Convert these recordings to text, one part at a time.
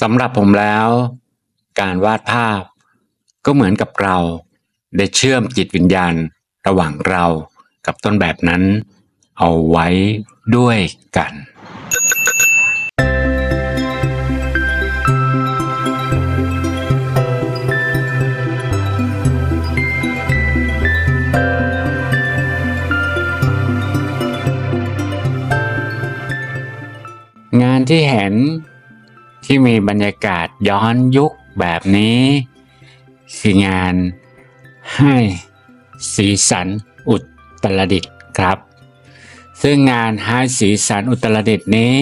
สำหรับผมแล้ว การวาดภาพ ก็เหมือนกับเรา ได้เชื่อมจิตวิญญาณระหว่างเรากับต้นแบบนั้น เอาไว้ด้วยกันงานที่เห็น ที่มีบรรยากาศย้อนยุคแบบนี้คืองานให้สีสันอุตรดิตถ์ครับ ซึ่งงานให้สีสันอุตรดิตถ์นี้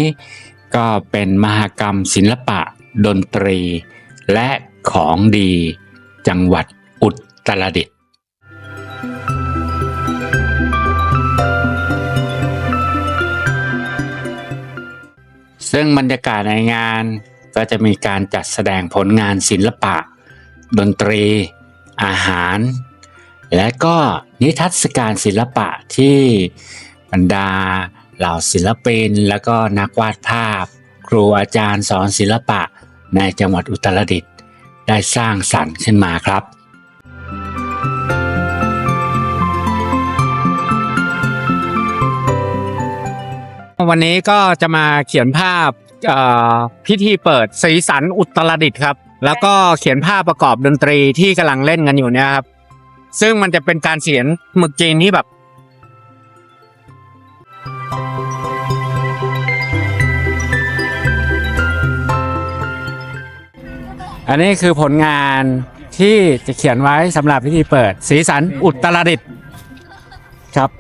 ก็เป็นมหกรรมศิลปะ ดนตรี และของดี จังหวัดอุตรดิตถ์ซึ่งบรรยากาศในงาน ก็จะมีการจัดแสดงผลงานศิลปะ ดนตรี อาหาร และก็นิทรรศการศิลปะที่บรรดาเหล่าศิลปิน และก็นักวาดภาพ ครูอาจารย์สอนศิลปะในจังหวัดอุตรดิตถ์ได้สร้างสรรค์ขึ้นมาครับวันนี้ก็จะมาเขียนภาพ พิธีเปิดสีสันอุตรดิตถ์ครับ แล้วก็เขียนภาพประกอบดนตรีที่กำลังเล่นกันอยู่เนี่ยครับ ซึ่งมันจะเป็นการเขียนหมึกจีนที่แบบอันนี้คือผลงานที่จะเขียนไว้สำหรับพิธีเปิด สีสันอุตรดิตถ์ครับ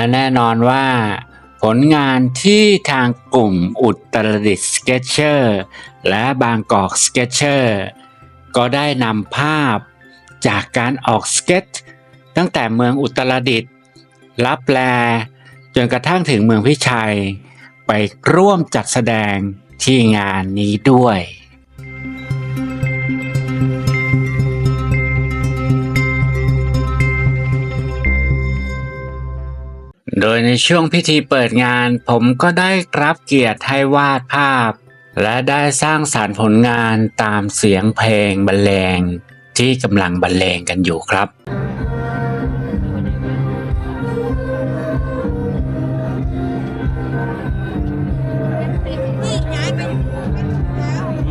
และแน่นอนว่าผลงานที่ทางกลุ่มอุตรดิตถ์สเก็ตเชอร์และบางกอกสเก็ตเชอร์ก็ได้นำภาพจากการออกสเก็ต ตั้งแต่เมืองอุตรดิตถ์ลับแลจนกระทั่งถึงเมืองพิชัย ไปร่วมจัดแสดงที่งานนี้ด้วย โดยในช่วงพิธีเปิดงาน ผมก็ได้รับเกียรติให้วาดภาพ และได้สร้างสารรค์ผลงานตามเสียงเพลงบรรเลงที่กำลังบรรเลงกันอยู่ครับ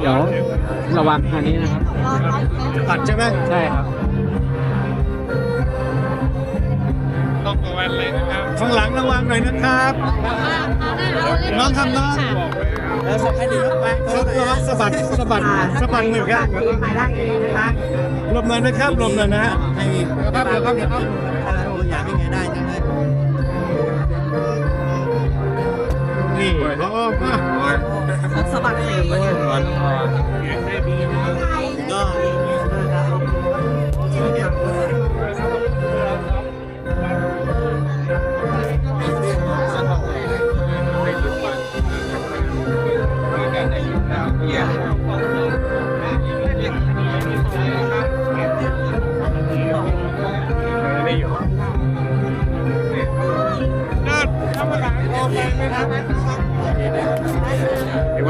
เดี๋ยวระวังทางนี้นะครับตัดใช่ไหมใช่ครับ ต้องระวังเลยนะครับข้างหลังระวังหน่อยนะครับน้องทำน้องแล้วสะบัดสะบัดสะบัดสะบัดหนึ่งครับหลบหน่อยนะครับหลบหน่อยนะฮะครับครับครับอยากให้ไงได้จังเลยนี่พอมาสะบัดเลยก็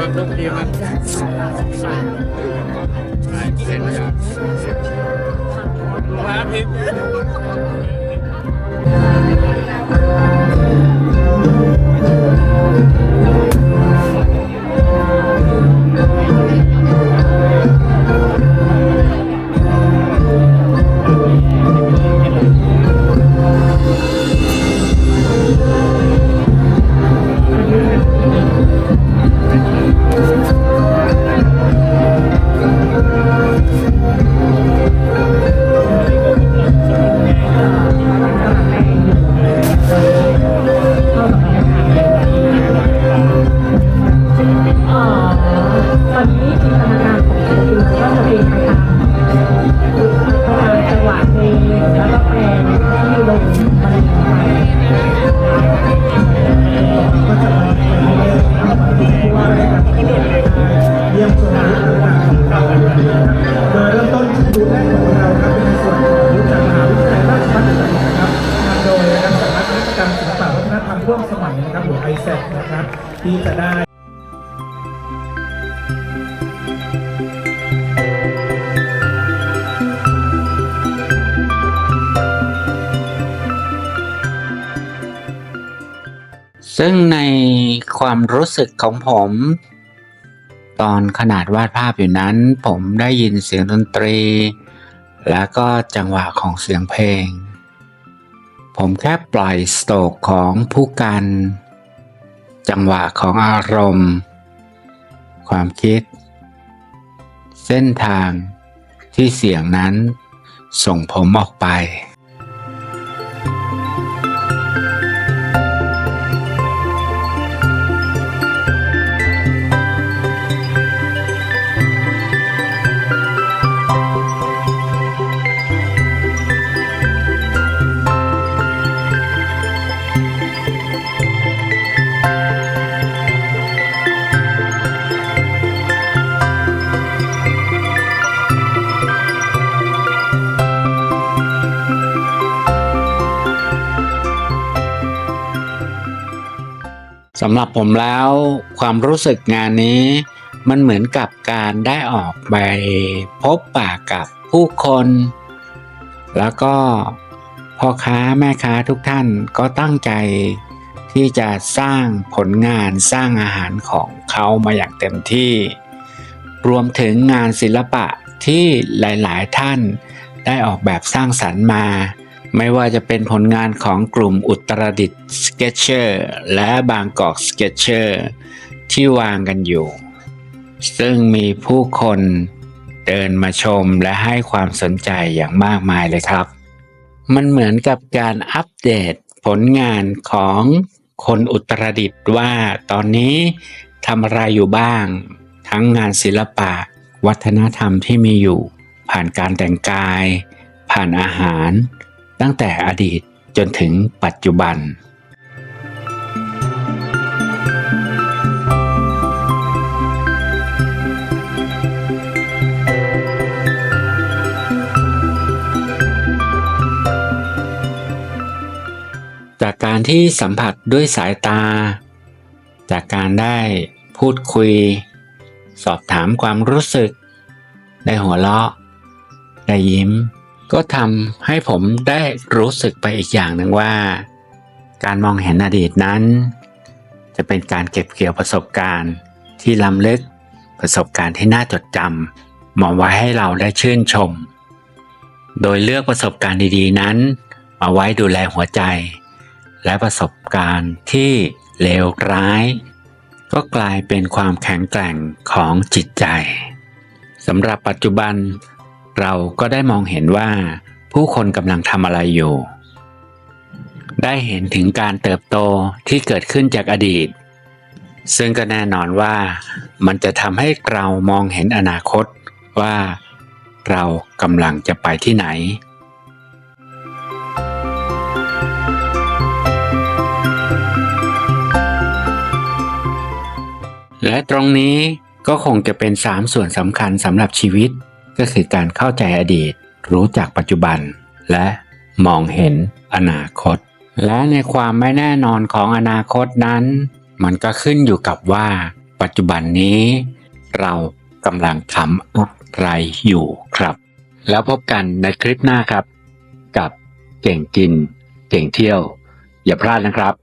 ว่าทุกทีมันร้านพิษ ที่จะได้ซึ่งในความรู้สึกของผม ตอนขนาดวาดภาพอยู่นั้น ผมได้ยินเสียงดนตรี แล้วก็จังหวะของเสียงเพลง ผมแค่ปล่อยสโตกของผู้กัน จังหวะของอารมณ์ ความคิด เส้นทางที่เสียงนั้นส่งผมออกไป สำหรับผมแล้วความรู้สึกงานนี้ มันเหมือนกับการได้ออกไปพบปะกับผู้คน แล้วก็พ่อค้าแม่ค้าทุกท่านก็ตั้งใจที่จะสร้างผลงานสร้างอาหารของเขามาอย่างเต็มที่ รวมถึงงานศิลปะที่หลาย ๆ ท่านได้ออกแบบสร้างสรรค์มา ไม่ว่าจะเป็นผลงานของกลุ่มอุตรดิตสเก็ตเชอร์และบางกอกสเก็ตเชอร์ที่วางกันอยู่ ซึ่งมีผู้คนเดินมาชมและให้ความสนใจอย่างมากมายเลยครับ มันเหมือนกับการอัปเดตผลงานของคนอุตรดิตถ์ว่าตอนนี้ทำอะไรอยู่บ้าง ทั้งงานศิลปะ วัฒนธรรมที่มีอยู่ ผ่านการแต่งกาย ผ่านอาหาร ตั้งแต่อดีตจนถึงปัจจุบัน จากการที่สัมผัสด้วยสายตา จากการได้พูดคุย สอบถามความรู้สึก ได้หัวเราะ ได้ยิ้ม ก็ทำให้ผมได้รู้สึกไปอีกอย่างหนึ่งว่า การมองเห็นอดีตนั้น จะเป็นการเก็บเกี่ยวประสบการณ์ที่ล้ำลึกประสบการณ์ที่น่าจดจำมาไว้ให้เราได้ชื่นชม โดยเลือกประสบการณ์ดีๆนั้น มาไว้ดูแลหัวใจ และประสบการณ์ที่เลวร้าย ก็กลายเป็นความแข็งแกร่งของจิตใจสำหรับปัจจุบัน เราก็ได้มองเห็นว่า ผู้คนกำลังทำอะไรอยู่ ได้เห็นถึงการเติบโตที่เกิดขึ้นจากอดีต ซึ่งก็แน่นอนว่ามันจะทำให้เรามองเห็นอนาคตว่าเรากำลังจะไปที่ไหนและตรงนี้ก็คงจะเป็น 3 ส่วนสำคัญสำหรับชีวิต ก็คือการเข้าใจอดีต รู้จักปัจจุบัน และมองเห็นอนาคต และในความไม่แน่นอนของอนาคตนั้น มันก็ขึ้นอยู่กับว่า ปัจจุบันนี้ เรากำลังทำอะไรอยู่ครับ แล้วพบกันในคลิปหน้าครับ กับเก่งกิน เก่งเที่ยว อย่าพลาดนะครับ